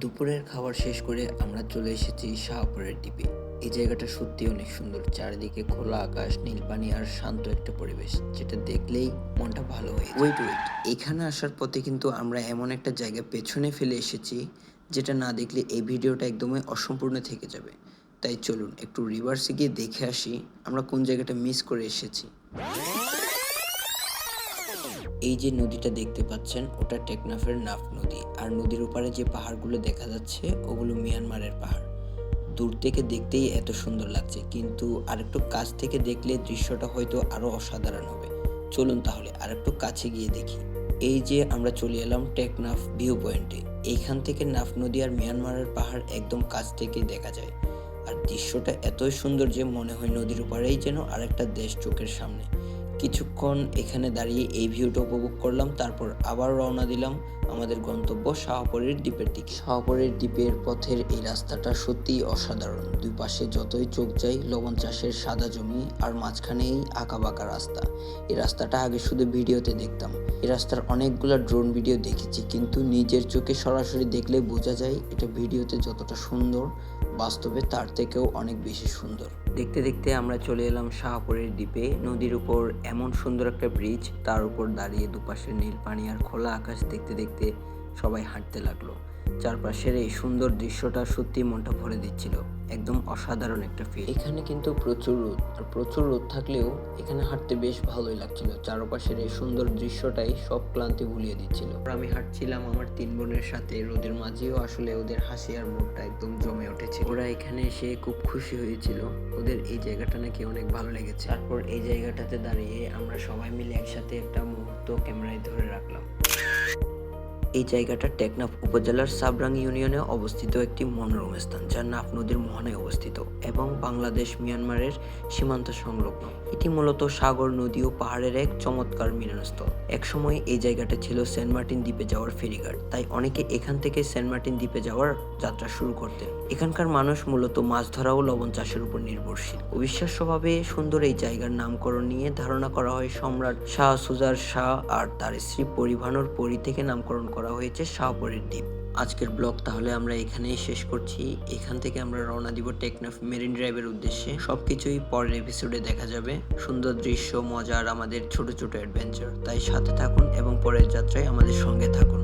দুপুরের খাবার শেষ করে আমরা চলে এসেছি শাহপুরের দ্বীপে। এই জায়গাটা সত্যি অনেক সুন্দর। চারিদিকে খোলা আকাশ নীল পানি আর শান্ত একটা পরিবেশ, যেটা দেখলেই মনটা ভালো হয়ে ওয়েট ওয়েট এখানে আসার পথে কিন্তু আমরা এমন একটা জায়গা পেছনে ফেলে এসেছি, যেটা না দেখলে এই ভিডিওটা একদমই অসম্পূর্ণ থেকে যাবে। তাই চলুন, একটু রিভার্সে গিয়ে দেখে আসি আমরা কোন জায়গাটা মিস করে এসেছি। এই যে নদীটা দেখতে পাচ্ছেন, ওটা টেকনাফের নাফ নদী। আর নদীর ওপারে যে পাহাড়গুলো দেখা যাচ্ছে, ওগুলো মিয়ানমারের পাহাড়। দূর থেকে দেখতেই এত সুন্দর লাগছে, কিন্তু আরেকটু কাছ থেকে দেখলে দৃশ্যটা হয়তো আরও অসাধারণ হবে। চলুন তাহলে আরেকটু কাছে গিয়ে দেখি। এই যে আমরা চলে এলাম টেকনাফ ভিউ পয়েন্টে। এইখান থেকে নাফ নদী আর মিয়ানমারের পাহাড় একদম কাছ থেকে দেখা যায়। আর দৃশ্যটা এতই সুন্দর যে মনে হয় নদীর ওপারেই যেন আরেকটা দেশ চোখের সামনে। কিছুক্ষণ এখানে দাঁড়িয়ে এই ভিউটা উপভোগ করলাম তারপর আবার রওনা দিলাম আমাদের গন্তব্য শাহপরের দ্বীপের দিকে। শাহপরের দ্বীপের পথের এই রাস্তাটা সত্যিই অসাধারণ। দুই পাশে যতই চোখ যাই লবণ চাষের সাদা জমি আর মাঝখানেই আঁকা বাঁকা রাস্তা। এই রাস্তাটা আগে শুধু ভিডিওতে দেখতাম। এই রাস্তার অনেকগুলো ড্রোন ভিডিও দেখেছি কিন্তু নিজের চোখে সরাসরি দেখলে বোঝা যায় এটা ভিডিওতে যতটা সুন্দর বাস্তবে তার থেকেও অনেক বেশি সুন্দর। দেখতে দেখতে আমরা চলে এলাম শাহপুরের দ্বীপে। নদীর উপর এমন সুন্দর একটা ব্রিজ তার উপর দাঁড়িয়ে দুপাশে নীল পানি আর খোলা আকাশ দেখতে দেখতে সবাই হাঁটতে লাগল। চারপাশের এই সুন্দর দৃশ্যটা সত্যি মনটা ভরে দিচ্ছিল। একদম অসাধারণ একটা ফিল এখানে কিন্তু প্রচুর রোদ, আর প্রচুর রোদ থাকলেও এখানে হাঁটতে বেশ ভালোই লাগছিল। চারপাশের এই সুন্দর দৃশ্যটাই সব ক্লান্তি ভুলিয়ে দিচ্ছিল। আমি হাঁটছিলাম আমার তিন বোনের সাথে। রোদের মাঝেও আসলে ওদের হাসি আর মুখটা একদম জমে উঠেছে। ওরা এখানে এসে খুব খুশি হয়েছিল। ওদের এই জায়গাটা নাকি অনেক ভালো লেগেছে। তারপর এই জায়গাটাতে দাঁড়িয়ে আমরা সবাই মিলে একসাথে একটা মুহূর্ত ক্যামেরায় ধরে রাখলাম। এই জায়গাটা টেকনাফ উপজেলার সাবরাং ইউনিয়নে অবস্থিত একটি মনোরম স্থান যা নাফ নদীর মোহনায় অবস্থিত এবং বাংলাদেশ মিয়ানমারের সীমান্ত সংলগ্ন। এটি মূলত সাগর নদী ও পাহাড়ের এক চমৎকার মিলনস্থল। একসময় এই জায়গাটা ছিল সেন্ট মার্টিন দ্বীপে যাওয়ার ফেরিঘাট, তাই অনেকে এখান থেকে সেন্ট মার্টিন দ্বীপে যাওয়ার যাত্রা শুরু করতেন। এখানকার মানুষ মূলত মাছ ধরা ও লবণ চাষের উপর নির্ভরশীল। অবিশ্বাস্যভাবে সুন্দর এই জায়গার নামকরণ নিয়ে ধারণা করা হয় সম্রাট শাহ সুজার শাহ আর তার স্ত্রী পরিভানুর পরি থেকে নামকরণ করা হয়েছে শাহপরের দ্বীপ আজকের ব্লগ তাহলে আমরা এখানেই শেষ করছি। এখান থেকে আমরা রওনা দিব টেকনাফ মেরিন ড্রাইভের উদ্দেশ্যে। সবকিছুই পরের এপিসোডে দেখা যাবে। সুন্দর দৃশ্য, মজার আমাদের ছোট ছোট অ্যাডভেঞ্চার তাই সাথে থাকুন এবং পরের যাত্রায় আমাদের সঙ্গে থাকুন।